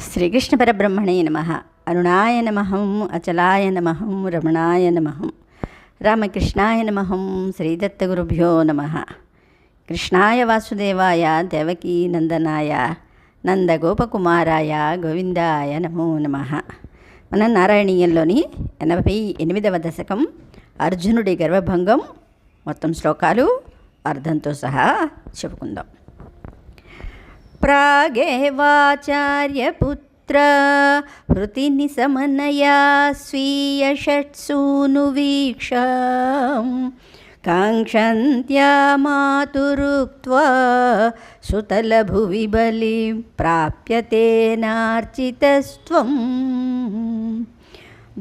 శ్రీకృష్ణ పరబ్రహ్మణే నమ. అరుణాయ నమహం అచలాయ నమహం రమణాయ నమహం రామకృష్ణాయ నమహం శ్రీదత్తగురుభ్యో నమ. కృష్ణాయ వాసుదేవాయ దేవకీ నందనాయ నందగోపకుమారాయ గోవిందాయ నమో నమ. మన నారాయణీయంలోని ఎనభై ఎనిమిదవ దశకం అర్జునుడి గర్వభంగం. మొత్తం శ్లోకాలు అర్థంతో సహా చెప్పుకుందాం. प्रागेवाचार्यपुत्र हृतिनिसमनया स्वीयषट्सूनुवीक्षां काङ्क्षन्त्या मातुरुक्त्वा सुतलभुवि बलिं प्राप्यतेनार्चितस्त्वम्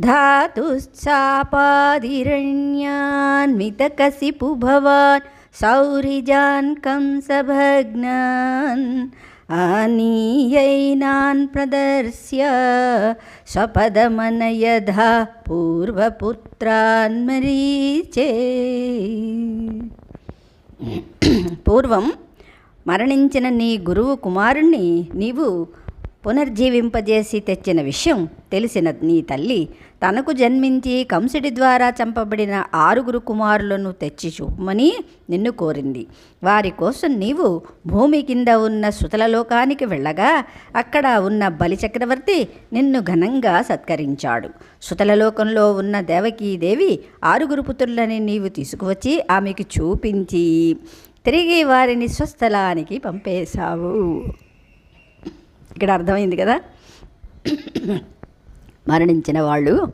धातुश्चापादिरण्यान्वितकसिपु भवान् सौरिजान् कंसभग्नान् आनीयैनान् प्रदर्श्य स्वपदमनयधा పూర్వపుత్రాన్ మరీచే పూర్వం మరణించిన నీ గురువు కుమారుణ్ణి నీవు పునర్జీవింపజేసి తెచ్చిన విషయం తెలిసిన నీ తల్లి తనకు జన్మించి కంసుడి ద్వారా చంపబడిన ఆరుగురు కుమారులను తెచ్చి చూపమని నిన్ను కోరింది. వారి కోసం నీవు భూమి కింద ఉన్న సుతలలోకానికి వెళ్ళగా అక్కడ ఉన్న బలిచక్రవర్తి నిన్ను ఘనంగా సత్కరించాడు. సుతలలోకంలో ఉన్న దేవకీదేవి ఆరుగురు పుత్రులని నీవు తీసుకువచ్చి ఆమెకు చూపించి తిరిగి వారిని స్వస్థలానికి పంపేశావు. ఇక్కడ అర్థమైంది కదా? మరణించిన వాళ్ళు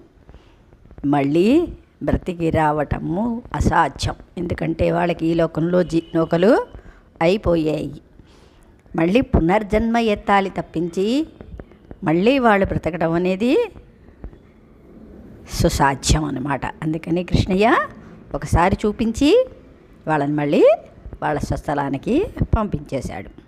మళ్ళీ బ్రతికి రావటము అసాధ్యం. ఎందుకంటే వాళ్ళకి ఈ లోకంలో జీ నౌకలు అయిపోయాయి. మళ్ళీ పునర్జన్మ ఎత్తాలి తప్పించి మళ్ళీ వాళ్ళు బ్రతకడం అనేది సుసాధ్యం అన్నమాట. అందుకని కృష్ణయ్య ఒకసారి చూపించి వాళ్ళని మళ్ళీ వాళ్ళ స్వస్థలానికి పంపించేశాడు.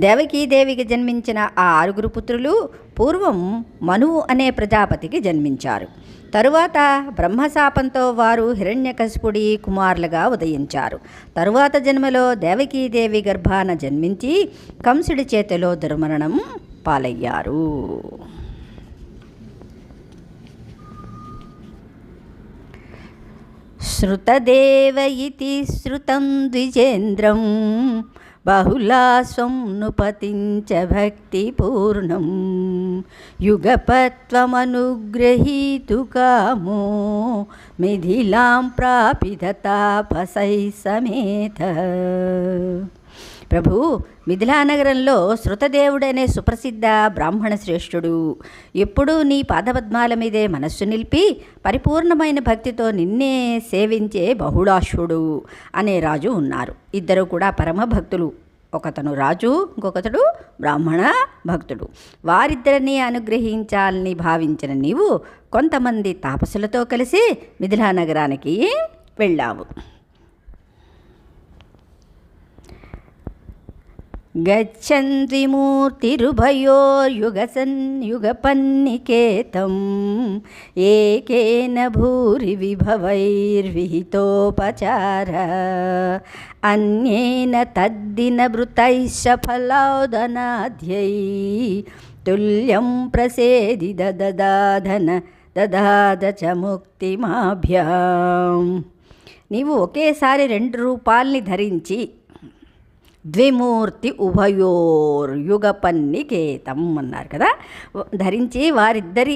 దేవకీదేవికి జన్మించిన ఆ ఆరుగురు పుత్రులు పూర్వం మనువు అనే ప్రజాపతికి జన్మించారు తరువాత బ్రహ్మశాపంతో వారు హిరణ్యకశిపుడి కుమారులుగా ఉదయించారు తరువాత జన్మలో దేవకీదేవి గర్భాన జన్మించి కంసుడి చేతిలో దుర్మరణం పాలయ్యారు श्रुतदेव इति श्रुतं బహుళాస్వం నుపతించ భక్తి పూర్ణం. యుగపత్వమనుగ్రహీతు కామో మిథిలాం ప్రాపిధతాపసై సమేత. ప్రభు మిథిలానగరంలో శృతదేవుడనే సుప్రసిద్ధ బ్రాహ్మణ శ్రేష్ఠుడు. ఎప్పుడూ నీ పాదపద్మాల మీదే మనస్సు నిలిపి పరిపూర్ణమైన భక్తితో నిన్నే సేవించే బహుళాశ్వుడు అనే రాజు ఉన్నారు. ఇద్దరు కూడా పరమ భక్తులు. ఒకతను రాజు ఇంకొకతడు బ్రాహ్మణ భక్తుడు. వారిద్దరిని అనుగ్రహించాలని భావించిన నీవు కొంతమంది తాపసులతో కలిసి మిథిలా నగరానికి వెళ్ళావు. గచ్చంది గచ్చంతి మూర్తిరుభయోర్యుగసన్యుగపన్నికేతం ఏకేన భూరి విభవైర్విహితోపచార. అన్యేన తద్దినభృతైశ్చ ఫలౌదనాధ్యై. తుల్యం ప్రసేది దదదాధన దదాద చ ముక్తిమాభ్యాం. నీవు ఒకేసారి రెండు రూపాల్ని ధరించి ద్విమూర్తి ఉభయోర్యుగపన్నికేతం అన్నారు కదా. ధరించి వారిద్దరి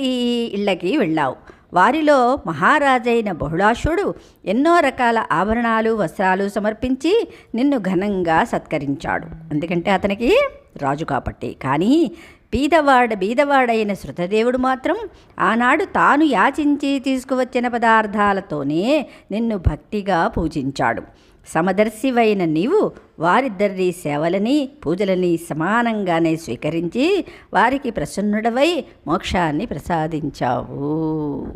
ఇళ్ళకి వెళ్ళావు. వారిలో మహారాజైన బహుళాశుడు ఎన్నో రకాల ఆభరణాలు వస్త్రాలు సమర్పించి నిన్ను ఘనంగా సత్కరించాడు. ఎందుకంటే అతనికి రాజు కాబట్టి. కానీ బీదవాడ బీదవాడైన శృతదేవుడు మాత్రం ఆనాడు తాను యాచించి తీసుకువచ్చిన పదార్థాలతోనే నిన్ను భక్తిగా పూజించాడు. సమదర్శివైన నీవు వారిద్దరి సేవలని పూజలని సమానంగానే స్వీకరించి వారికి ప్రసన్నుడవై మోక్షాన్ని ప్రసాదించావు.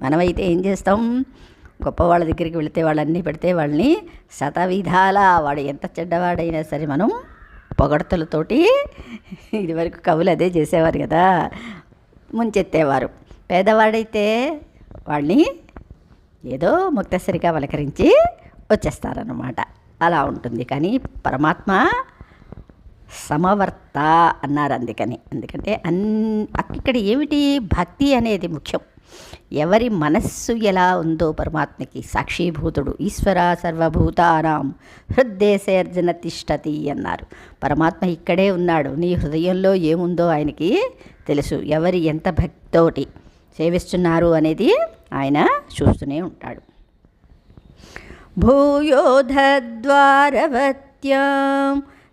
మనమైతే ఏం చేస్తాం? గొప్ప వాళ్ళ దగ్గరికి వెళితే వాళ్ళన్నీ పెడితే వాళ్ళని శతవిధాల వాడు ఎంత చెడ్డవాడైనా సరే మనం పొగడతలతోటి ఇదివరకు కవులు అదే చేసేవారు కదా ముంచెత్తేవారు. పేదవాడైతే వాళ్ళని ఏదో ముక్తసరిగా పలకరించి వచ్చేస్తారన్నమాట. అలా ఉంటుంది. కానీ పరమాత్మ సమవర్త అన్నారు అందుకని. ఎందుకంటే అన్ ఇక్కడ ఏమిటి? భక్తి అనేది ముఖ్యం. ఎవరి మనస్సు ఎలా ఉందో పరమాత్మకి సాక్షీభూతుడు ఈశ్వర సర్వభూతానాం హృదయసేర్జన తిష్టతి అన్నారు. పరమాత్మ ఇక్కడే ఉన్నాడు. నీ హృదయంలో ఏముందో ఆయనకి తెలుసు. ఎవరి ఎంత భక్తితోటి సేవిస్తున్నారు అనేది ఆయన చూస్తూనే ఉంటాడు. भूयोधद्वारवत्यां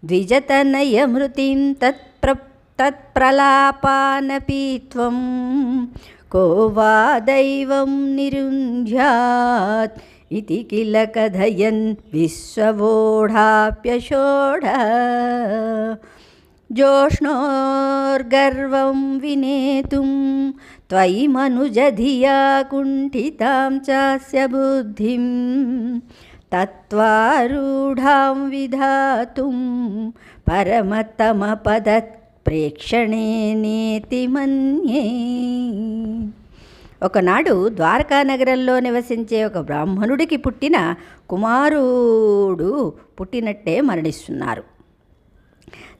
द्विजतनयमृतिं तत्प्र तत्प्रलापानपि त्वं को वा दैवं निरुन्ध्यात् इति किल कथयन् विश्ववोढाप्यषोढ ज्योष्णोर्गर्वं विनेतुं त्वयि मनुजधिया कुण्ठितां चास्य बुद्धिं तत्त्वारूढां विधातुं परमतमपदत् ప్రేక్షణే నేతి మన్యే ఒకనాడు ద్వారకా నగరంలో నివసించే ఒక బ్రాహ్మణుడికి పుట్టిన కుమారుడు పుట్టినట్టే మరణిస్తున్నారు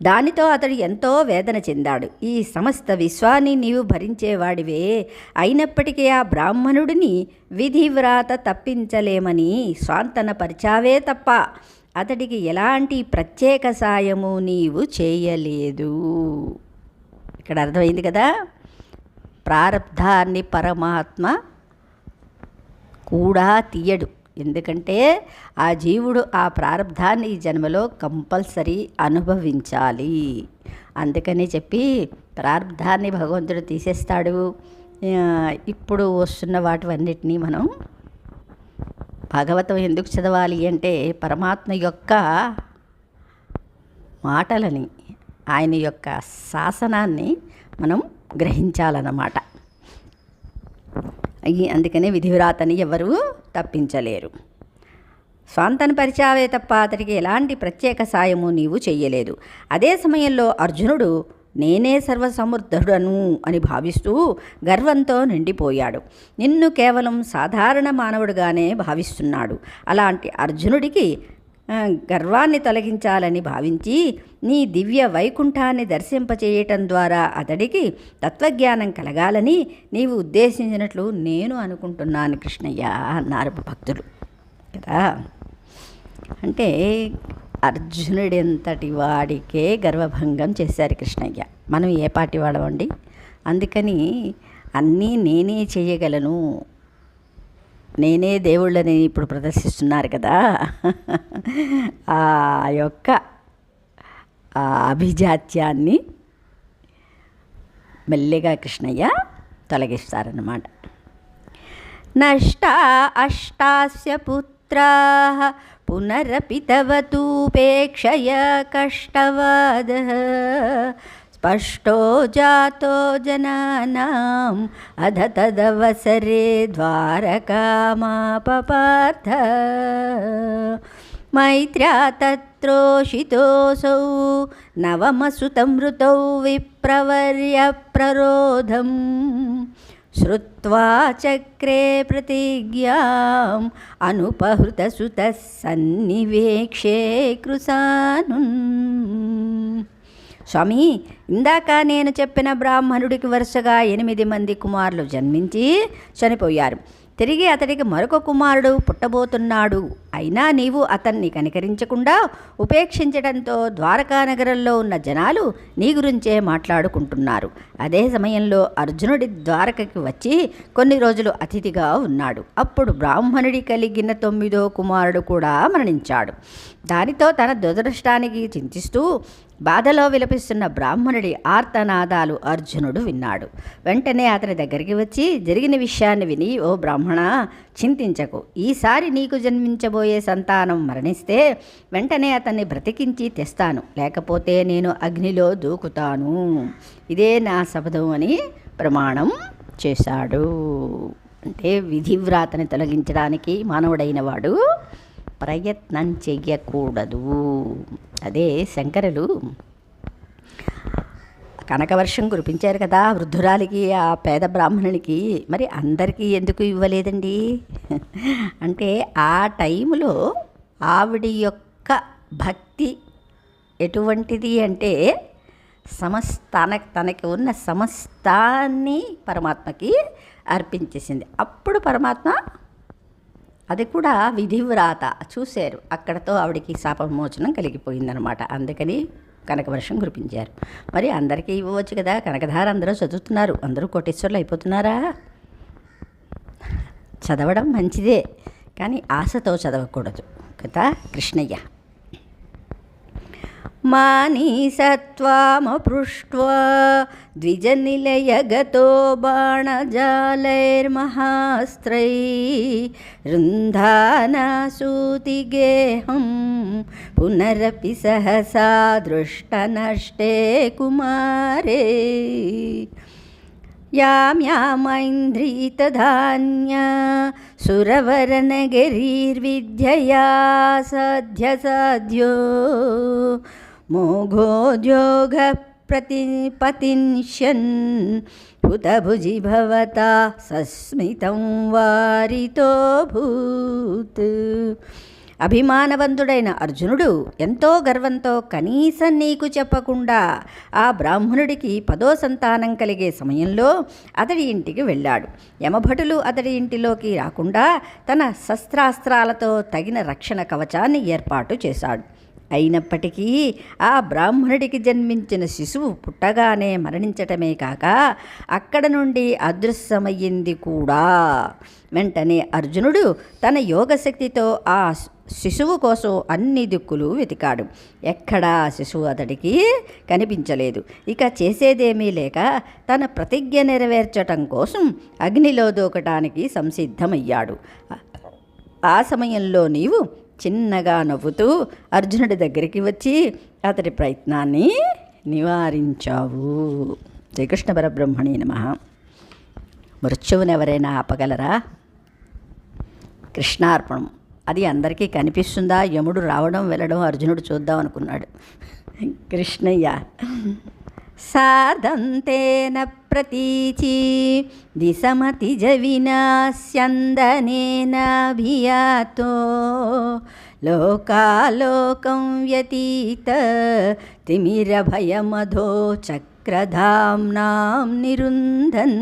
దానితో అతడు ఎంతో వేదన చెందాడు. ఈ సమస్త విశ్వాన్ని నీవు భరించేవాడివే. అయినప్పటికీ ఆ బ్రాహ్మణుడిని విధివ్రాత తప్పించలేమని స్వాంతనపరిచావే తప్ప అతడికి ఎలాంటి ప్రత్యేక సాయము నీవు చేయలేదు. ఇక్కడ అర్థమైంది కదా? ప్రారంధాన్ని పరమాత్మ కూడా తీయడు. ఎందుకంటే ఆ జీవుడు ఆ ప్రారంధాన్ని ఈ జన్మలో కంపల్సరీ అనుభవించాలి. అందుకని చెప్పి ప్రారంధాన్ని భగవంతుడు తీసేస్తాడు. ఇప్పుడు వస్తున్న వాటివన్నిటినీ మనం భాగవతం ఎందుకు చదవాలి అంటే పరమాత్మ యొక్క మాటలని ఆయన యొక్క శాసనాన్ని మనం గ్రహించాలన్నమాట. అందుకనే విధివ్రాతని ఎవరు తప్పించలేరు. స్వాంతను పరిచావే తప్ప అతడికి ఎలాంటి ప్రత్యేక సాయము నీవు చెయ్యలేదు. అదే సమయంలో అర్జునుడు నేనే సర్వసమృద్ధుడను అని భావిస్తూ గర్వంతో నిండిపోయాడు. నిన్ను కేవలం సాధారణ మానవుడిగానే భావిస్తున్నాడు. అలాంటి అర్జునుడికి గర్వాన్ని తొలగించాలని భావించి నీ దివ్య వైకుంఠాన్ని దర్శింపచేయటం ద్వారా అతడికి తత్వజ్ఞానం కలగాలని నీవు ఉద్దేశించినట్లు నేను అనుకుంటున్నాను కృష్ణయ్య అన్నారు భక్తులు. కదా? అంటే అర్జునుడెంతటి వాడికే గర్వభంగం చేశారు కృష్ణయ్య. మనం ఏ పాటి వాడమండి అందుకని అన్నీ నేనే చేయగలను నేనే దేవుళ్ళని ఇప్పుడు ప్రదర్శిస్తున్నారు కదా. ఆ యొక్క ఆ అభిజాత్యాన్ని మెల్లిగా కృష్ణయ్య తొలగిస్తారన్నమాట. నష్ట అష్టాస్య పుత్రా పునరపితవతూపేక్షయ తూపేక్షయ కష్టవాద स्पष्टो जातो जनानाम् अध तदवसरे द्वारकामापपार्थ मैत्र्या तत्रोषितोऽसौ नवमसुतमृतौ विप्रवर्यप्ररोधम् श्रुत्वा चक्रे प्रतिज्ञाम् अनुपहृतसुतः सन्निवेक्षे కృసాను స్వామి ఇందాక నేను చెప్పిన బ్రాహ్మణుడికి వరుసగా ఎనిమిది మంది కుమారులు జన్మించి చనిపోయారు. తిరిగి అతడికి మరొక కుమారుడు పుట్టబోతున్నాడు. అయినా నీవు అతన్ని కనికరించకుండా ఉపేక్షించడంతో ద్వారకా నగరంలో ఉన్న జనాలు నీ గురించే మాట్లాడుకుంటున్నారు. అదే సమయంలో అర్జునుడి ద్వారకకి వచ్చి కొన్ని రోజులు అతిథిగా ఉన్నాడు. అప్పుడు బ్రాహ్మణుడి కలిగిన తొమ్మిదో కుమారుడు కూడా మరణించాడు. దానితో తన దురదృష్టానికి చింతిస్తూ బాధలో విలపిస్తున్న బ్రాహ్మణుడి ఆర్తనాదాలు అర్జునుడు విన్నాడు. వెంటనే అతని దగ్గరికి వచ్చి జరిగిన విషయాన్ని విని ఓ బ్రాహ్మణ చింతించకు. ఈసారి నీకు జన్మించబోయే సంతానం మరణిస్తే వెంటనే అతన్ని బ్రతికించి తెస్తాను. లేకపోతే నేను అగ్నిలో దూకుతాను. ఇదే నా శపథం అని ప్రమాణం చేశాడు. అంటే విధివ్రాతని తొలగించడానికి మానవుడైన వాడు ప్రయత్నం చెయ్యకూడదు. అదే శంకరులు కనకవర్షం కురిపించారు కదా వృద్ధురాలికి ఆ పేద బ్రాహ్మణునికి మరి అందరికీ ఎందుకు ఇవ్వలేదండి? అంటే ఆ టైంలో ఆవిడ యొక్క భక్తి ఎటువంటిది అంటే సమస్తాన తనకి ఉన్న సమస్తాన్ని పరమాత్మకి అర్పించేసింది. అప్పుడు పరమాత్మ అది కూడా విధివ్రాత చూశారు. అక్కడతో ఆవిడకి శాపమోచనం కలిగిపోయిందనమాట. అందుకని కనకవర్షం కురిపించారు. మరి అందరికీ ఇవ్వవచ్చు కదా కనకధార అందరూ చదువుతున్నారు. అందరూ కోటేశ్వర్లు అయిపోతున్నారా? చదవడం మంచిదే కానీ ఆశతో చదవకూడదు. కదా కృష్ణయ్య? मानी मानीसत्वामपृष्ट्व द्विजनिलयगतो बाणजालैर्महास्त्रैः रुन्धानासूतिगेऽहं पुनरपि सहसा दृष्टनष्टे कुमारे। यां यामैन्द्रीतधान्या सुरवरनगिरीर्विद्यया साध्यसाध्यो मोघोद्योगः प्रतिपतिष्यन् पुतभुजि भवता सस्मितं वारितोऽभूत् అభిమానవంతుడైన అర్జునుడు ఎంతో గర్వంతో కనీసం నీకు చెప్పకుండా ఆ బ్రాహ్మణుడికి పదో సంతానం కలిగే సమయంలో అతడి ఇంటికి వెళ్ళాడు యమభటులు అతడి ఇంటిలోకి రాకుండా తన శస్త్రాస్త్రాలతో తగిన రక్షణ కవచాన్ని ఏర్పాటు చేశాడు అయినప్పటికీ ఆ బ్రాహ్మణుడికి జన్మించిన శిశువు పుట్టగానే మరణించటమే కాక అక్కడ నుండి అదృశ్యమయ్యింది కూడా. వెంటనే అర్జునుడు తన యోగశక్తితో ఆ శిశువు కోసం అన్ని దిక్కులు వెతికాడు. ఎక్కడా శిశువు అతడికి కనిపించలేదు. ఇక చేసేదేమీ లేక తన ప్రతిజ్ఞ నెరవేర్చటం కోసం అగ్నిలో దూకటానికి సంసిద్ధమయ్యాడు. ఆ సమయంలో నీవు చిన్నగా నవ్వుతూ అర్జునుడి దగ్గరికి వచ్చి అతడి ప్రయత్నాన్ని నివారించావు. శ్రీకృష్ణ పరబ్రహ్మణి నమ. మృత్యువునెవరైనా ఆపగలరా? కృష్ణార్పణం. అది అందరికీ కనిపిస్తుందా? యముడు రావడం వెళ్ళడం అర్జునుడు చూద్దాం అనుకున్నాడు. కృష్ణయ్య. సాదంతేన ప్రతీచి దిశమతిజ వినాశ్యందనేనాభియాతో లోకాలోకం వ్యతీత తిమిరభయమధో చక్రధామ్నాం నిరుంధన్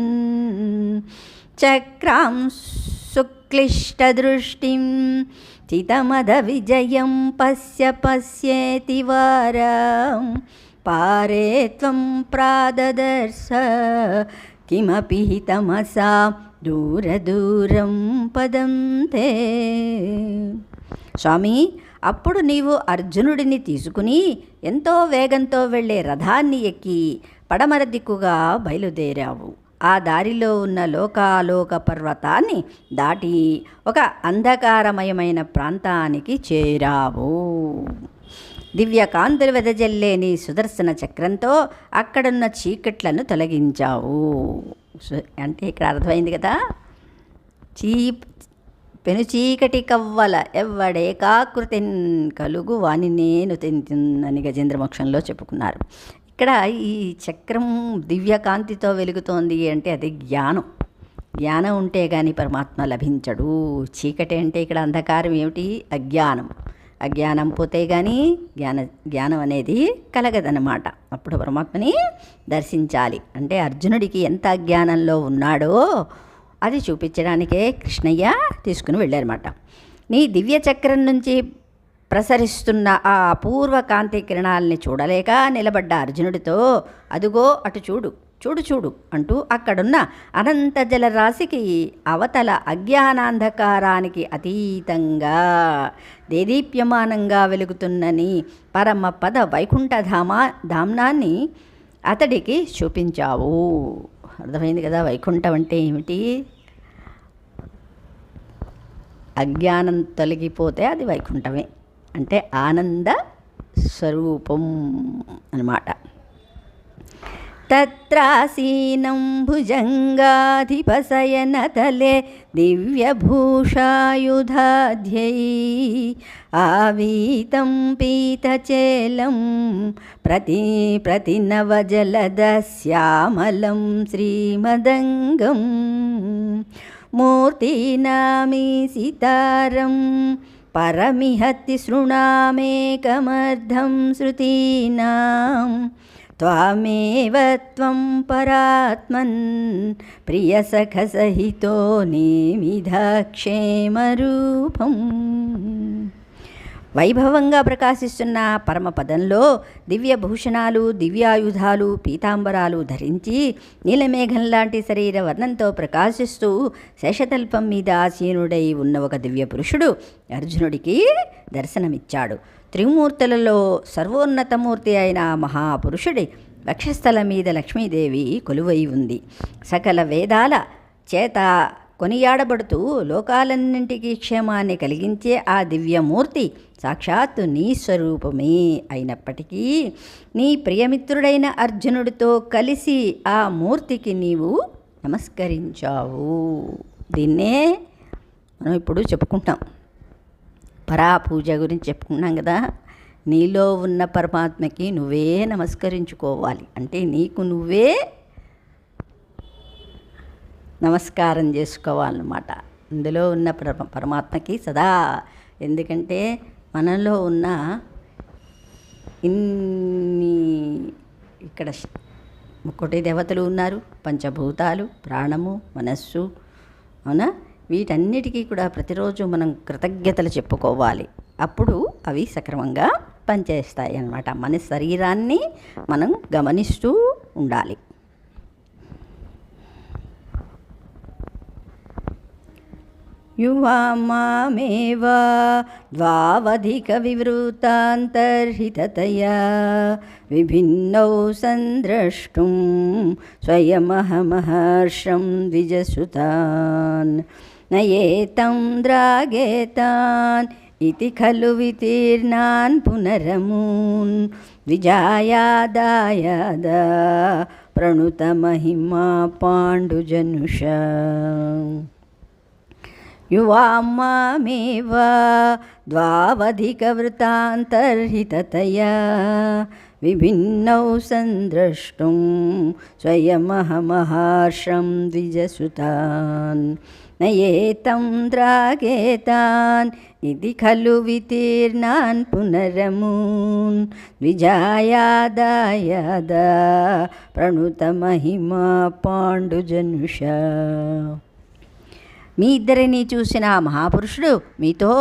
చక్రాం సుక్లిష్టదృష్టిం చితమదవిజయం పశ్య పశ్యేతి వారం పారే త్వం ప్రాదదర్శ కిమపి తమసా దూరదూరం పదం తే స్వామి అప్పుడు నీవు అర్జునుడిని తీసుకుని ఎంతో వేగంతో వెళ్ళే రథాన్ని ఎక్కి పడమర దిక్కుగా బయలుదేరావు. ఆ దారిలో ఉన్న లోకాలోక పర్వతాన్ని దాటి ఒక అంధకారమయమైన ప్రాంతానికి చేరావు. దివ్యకాంతులు వెదజల్లే వెదజల్లేని సుదర్శన చక్రంతో అక్కడున్న చీకట్లను తొలగించావు. అంటే ఇక్కడ అర్థమైంది కదా? చీ పెను చీకటి కవ్వల ఎవ్వడేకాకృతిన్ కలుగు వాని నేను తెంతున్నని గజేంద్రమోక్షంలో చెప్పుకున్నారు. ఇక్కడ ఈ చక్రం దివ్యకాంతితో వెలుగుతోంది అంటే అది జ్ఞానం. జ్ఞానం ఉంటే కానీ పరమాత్మ లభించడు. చీకటి అంటే ఇక్కడ అంధకారం ఏమిటి? అజ్ఞానం. అజ్ఞానం పోతే కానీ జ్ఞాన జ్ఞానం అనేది కలగదనమాట అప్పుడు పరమాత్మని దర్శించాలి. అంటే అర్జునుడికి ఎంత అజ్ఞానంలో ఉన్నాడో అది చూపించడానికే కృష్ణయ్య తీసుకుని వెళ్ళారన్నమాట. నీ దివ్య చక్రం నుంచి ప్రసరిస్తున్న ఆ అపూర్వ కాంతి కిరణాలని చూడలేక నిలబడ్డ అర్జునుడితో అదుగో అటు చూడు. చూడు చూడు అంటూ అక్కడున్న అనంత జలరాశికి అవతల అజ్ఞానాంధకారానికి అతీతంగా దేదీప్యమానంగా వెలుగుతున్నని పరమ పద వైకుంఠ ధామా ధామ్నాన్ని అతడికి చూపించావు. అర్థమైంది కదా? వైకుంఠం అంటే ఏమిటి? అజ్ఞానం తొలగిపోతే అది వైకుంఠమే. అంటే ఆనంద స్వరూపం అన్నమాట. తత్రాసీనం భుజంగాధిపశయనతలే దివ్యభూషాయుధాధ్యై ఆవీతం పీతచేలం ప్రతి ప్రతినవజలదశ్యామలం శ్రీమదంగం మూర్తినామీసితారం పరమిహతి శృణామేకమర్థం శృతీనాం త్వామేవ త్వం పరాత్మన్ ప్రియసఖసహితో నేమిధాక్షేమరూపం వైభవంగా ప్రకాశిస్తున్న పరమపదంలో దివ్యభూషణాలు దివ్యాయుధాలు పీతాంబరాలు ధరించి నీలమేఘం లాంటి శరీర వర్ణంతో ప్రకాశిస్తూ శేషతల్పం మీద ఆసీనుడై ఉన్న ఒక దివ్య పురుషుడు అర్జునుడికి దర్శనమిచ్చాడు. త్రిమూర్తులలో సర్వోన్నతమూర్తి అయిన మహాపురుషుడి వక్షస్థలం మీద లక్ష్మీదేవి కొలువై ఉంది. సకల వేదాల చేత కొనియాడబడుతూ లోకాలన్నింటికీ క్షేమాన్ని కలిగించే ఆ దివ్యమూర్తి సాక్షాత్తు నీ స్వరూపమే అయినప్పటికీ నీ ప్రియమిత్రుడైన అర్జునుడితో కలిసి ఆ మూర్తికి నీవు నమస్కరించావు. దీన్నే మనం ఇప్పుడు చెప్పుకుంటాం. పరా పూజ గురించి చెప్పుకున్నాం కదా. నీలో ఉన్న పరమాత్మకి నువ్వే నమస్కరించుకోవాలి. అంటే నీకు నువ్వే నమస్కారం చేసుకోవాలన్నమాట. ఇందులో ఉన్న పరమ పరమాత్మకి సదా. ఎందుకంటే మనలో ఉన్న ఇన్ని ఇక్కడ శ- దేవతలు ఉన్నారు. పంచభూతాలు ప్రాణము మనస్సు అవునా? వీటన్నిటికీ కూడా ప్రతిరోజు మనం కృతజ్ఞతలు చెప్పుకోవాలి అప్పుడు అవి సక్రమంగా పనిచేస్తాయి అన్నమాట మన శరీరాన్ని మనం గమనిస్తూ ఉండాలి युवामामेव द्वावधिकविवृतान्तर्हिततया विभिन्नौ सन्द्रष्टुं स्वयमहमहर्षं द्विजसुतान् नयेतं द्रागेतान् इति खलु वितीर्णान् पुनरमून्। विजायादाय प्रणुतमहिमा पाण्डुजनुष। युवां मामेव द्वावधिकवृतान्तर्हिततया विभिन्नौ सन्द्रष्टुं स्वयमहमहर्षं द्विजसुतान् न एतं द्रागेतान् इति खलु वितीर्णान् पुनरमून् द्विजायादायादा प्रणुतमहिमा पाण्डुजनुषा మీ ఇద్దరిని చూసిన ఆ మహాపురుషుడు మీతో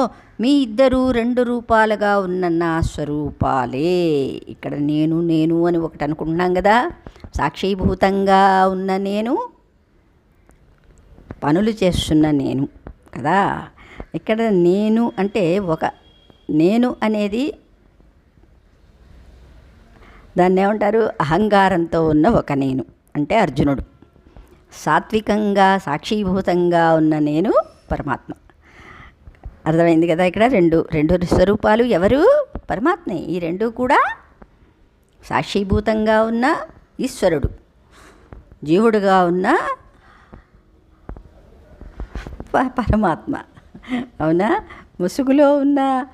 మీ ఇద్దరు రెండు రూపాలుగా ఉన్న నా స్వరూపాలే. ఇక్కడ నేను నేను అని ఒకటి అనుకుంటున్నాం కదా. సాక్షీభూతంగా ఉన్న నేను పనులు చేస్తున్న నేను కదా. ఇక్కడ నేను అంటే ఒక నేను అనేది దాన్ని ఏమంటారు? అహంకారంతో ఉన్న ఒక నేను అంటే అర్జునుడు. సాత్వికంగా సాక్షీభూతంగా ఉన్న నేను పరమాత్మ. అర్థమైంది కదా ఇక్కడ? రెండు రెండు స్వరూపాలు ఎవరు? పరమాత్మే. ఈ రెండు కూడా సాక్షీభూతంగా ఉన్న ఈశ్వరుడు. జీవుడుగా ఉన్న పరమాత్మ. అవునా? ముసుగులో ఉన్న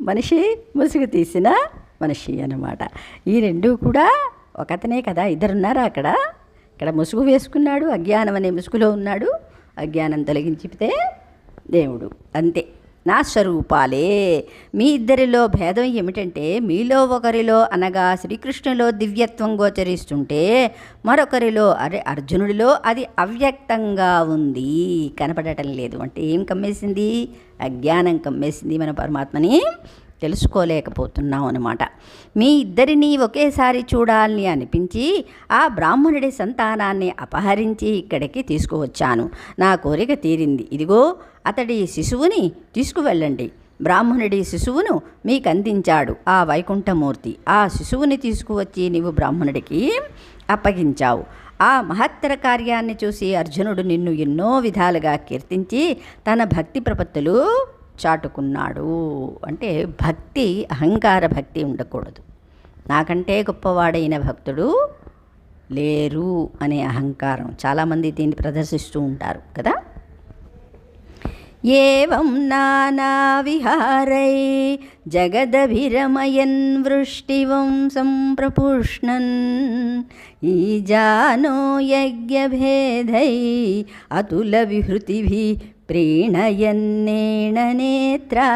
మనిషి ముసుగు తీసిన మనిషి అన్నమాట. ఈ రెండు కూడా ఒకతనే కదా? ఇద్దరున్నారా అక్కడ? ఇక్కడ ముసుగు వేసుకున్నాడు అజ్ఞానం అనే ముసుగులో ఉన్నాడు. అజ్ఞానం తొలగించితే దేవుడు. అంతే. నా స్వరూపాలే మీ ఇద్దరిలో భేదం ఏమిటంటే మీలో ఒకరిలో అనగా శ్రీకృష్ణులో దివ్యత్వం గోచరిస్తుంటే మరొకరిలో అరే అర్జునుడిలో అది అవ్యక్తంగా ఉంది. కనపడటం లేదు. అంటే ఏం కమ్మేసింది? అజ్ఞానం కమ్మేసింది మన పరమాత్మని. తెలుసుకోలేకపోతున్నాం అనమాట మీ ఇద్దరినీ ఒకేసారి చూడాలని అనిపించి ఆ బ్రాహ్మణుడి సంతానాన్ని అపహరించి ఇక్కడికి తీసుకువచ్చాను. నా కోరిక తీరింది. ఇదిగో అతడి శిశువుని తీసుకువెళ్ళండి. బ్రాహ్మణుడి శిశువును మీకు అందించాడు ఆ వైకుంఠమూర్తి. ఆ శిశువుని తీసుకువచ్చి నీవు బ్రాహ్మణుడికి అప్పగించావు. ఆ మహత్తర కార్యాన్ని చూసి అర్జునుడు నిన్ను ఎన్నో విధాలుగా కీర్తించి తన భక్తి ప్రపత్తులు చాటుకున్నాడు అంటే భక్తి అహంకార భక్తి ఉండకూడదు. నాకంటే గొప్పవాడైన భక్తుడు లేరు అనే అహంకారం. చాలామంది దీన్ని ప్రదర్శిస్తూ ఉంటారు కదా? ఏం నానావిహారై జగదభిరమయన్ వృష్టివం సంప్రపుష్ణన్. ఈజానో యజ్ఞభేదై అతుల విహృతిభి ప్రీణయన్నేణ నేత్రా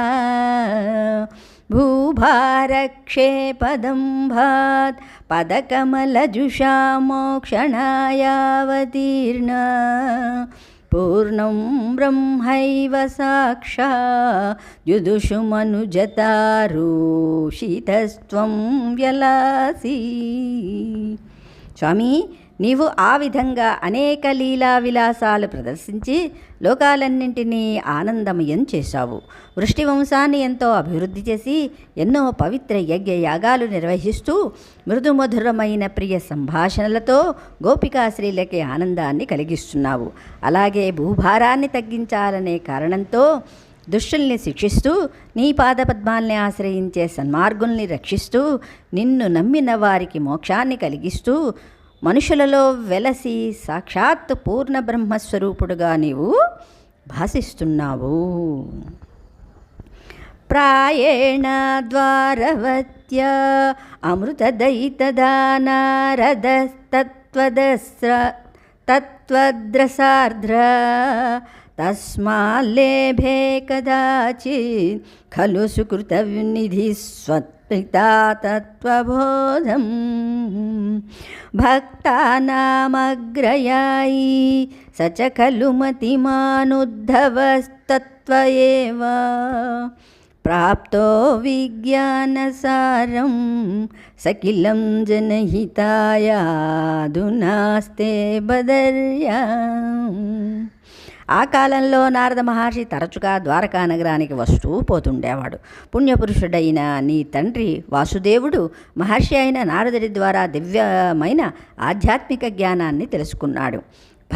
భూభారక్షే పదంభాత్ పదకమలజుషా మోక్షణాయావతీర్ణ పూర్ణం బ్రహ్మైవ సాక్షా యుదుషుమనుజతారూషితస్త్వం వ్యలాసి స్వామి నీవు ఆ విధంగా అనేక లీలా విలాసాలు ప్రదర్శించి లోకాలన్నింటినీ ఆనందమయం చేశావు. వృష్టి వంశాన్ని ఎంతో అభివృద్ధి చేసి ఎన్నో పవిత్ర యజ్ఞ యాగాలు నిర్వహిస్తూ మృదుమధురమైన ప్రియ సంభాషణలతో గోపికాశ్రీలకి ఆనందాన్ని కలిగిస్తున్నావు. అలాగే భూభారాన్ని తగ్గించాలనే కారణంతో దుష్టుల్ని శిక్షిస్తూ నీ పాదపద్మాల్ని ఆశ్రయించే సన్మార్గుల్ని రక్షిస్తూ నిన్ను నమ్మిన వారికి మోక్షాన్ని కలిగిస్తూ మనుషులలో వెలసి సాక్షాత్ పూర్ణ బ్రహ్మస్వరూపుడుగా నీవు భాసిస్తున్నావు. ప్రాయేణ ద్వారవత్య అమృతదయితదానారదస్తత్వదస్ర తత్వద్రసార్ధ్ర తస్మాల్లేభే కదాచిత్ ఖలు సుకృతనిధి స్వత్పితా తత్వబోధం భక్తానామగ్రయాయి స చ ఖలు మతిమానుద్ధవస్తత్వ ప్రాప్తో విజ్ఞానసారం సకిలం జనహితాయాదునాస్తే బదర్యా. ఆ కాలంలో నారద మహర్షి తరచుగా ద్వారకా నగరానికి వస్తూ పోతుండేవాడు. పుణ్యపురుషుడైన నీ తండ్రి వాసుదేవుడు మహర్షి అయిన నారదుడి ద్వారా దివ్యమైన ఆధ్యాత్మిక జ్ఞానాన్ని తెలుసుకున్నాడు.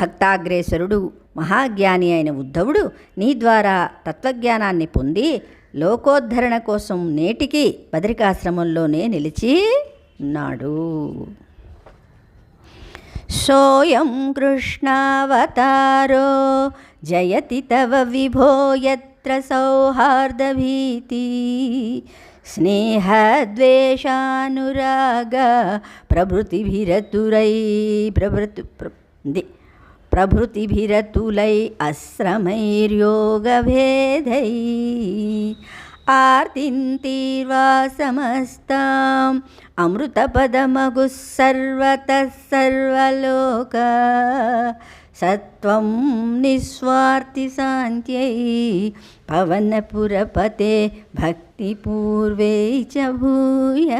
భక్తాగ్రేసరుడు మహాజ్ఞాని అయిన ఉద్ధవుడు నీ ద్వారా తత్వజ్ఞానాన్ని పొంది లోకోద్ధరణ కోసం నేటికి బదరికాశ్రమంలోనే నిలిచి ఉన్నాడు. सोऽयं कृष्णावतारो जयति तव विभो यत्र सौहार्दभीति स्नेहद्वेषानुराग प्रभृतिभिरतुरै प्रभृति प्र दि प्रभृतिभिरतुलै अस्रमैर्योगभेदै ఆర్తింతీర్వా సమస్తాం అమృతపదమగు సర్వత సర్వలోక సత్వం నిస్వార్థి శాంత్యై పవనపురపతే భక్తిపూర్వై చ భూయ.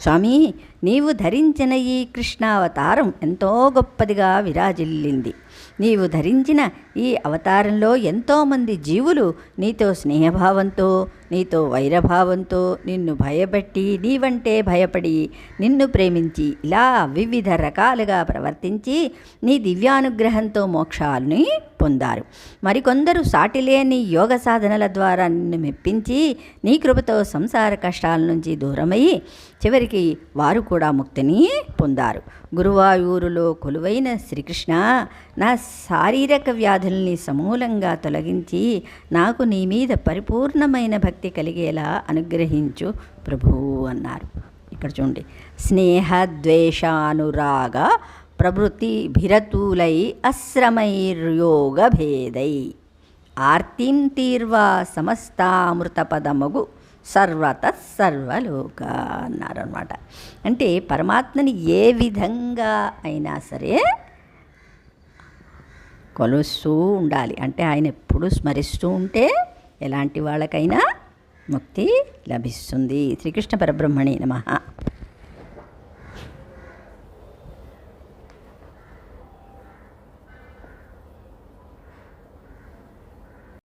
స్వామి నీవు ధరించిన ఈ కృష్ణావతారం ఎంతో గొప్పదిగా విరాజిల్లింది. నీవు ధరించిన ఈ అవతారంలో ఎంతోమంది జీవులు నీతో స్నేహభావంతో నీతో వైరభావంతో నిన్ను భయపెట్టి నీవంటే భయపడి నిన్ను ప్రేమించి ఇలా వివిధ రకాలుగా ప్రవర్తించి నీ దివ్యానుగ్రహంతో మోక్షాలని పొందారు. మరికొందరు సాటిలేని యోగ సాధనల ద్వారా నిన్ను మెప్పించి నీ కృపతో సంసార కష్టాల నుంచి దూరమై చివరికి వారు కూడా ముక్తిని పొందారు. గురువాయూరులో కొలువైన శ్రీకృష్ణ నా శారీరక వ్యాధుల్ని సమూలంగా తొలగించి నాకు నీ మీద పరిపూర్ణమైన భక్తి కలిగేలా అనుగ్రహించు ప్రభువు అన్నారు. ఇక్కడ చూడండి. స్నేహద్వేషానురాగ ప్రవృత్తి భిరతులై అశ్రమైర్యోగ భేదై ఆర్తిం తీర్వా సమస్తామృతపదమగు సర్వత సర్వలోక అన్నారు అనమాట అంటే పరమాత్మని ఏ విధంగా అయినా సరే కొలుస్తూ ఉండాలి. అంటే ఆయన ఎప్పుడు స్మరిస్తూ ఉంటే ఎలాంటి వాళ్ళకైనా ముక్తి లభిస్తుంది. శ్రీకృష్ణ పరబ్రహ్మణి నమ.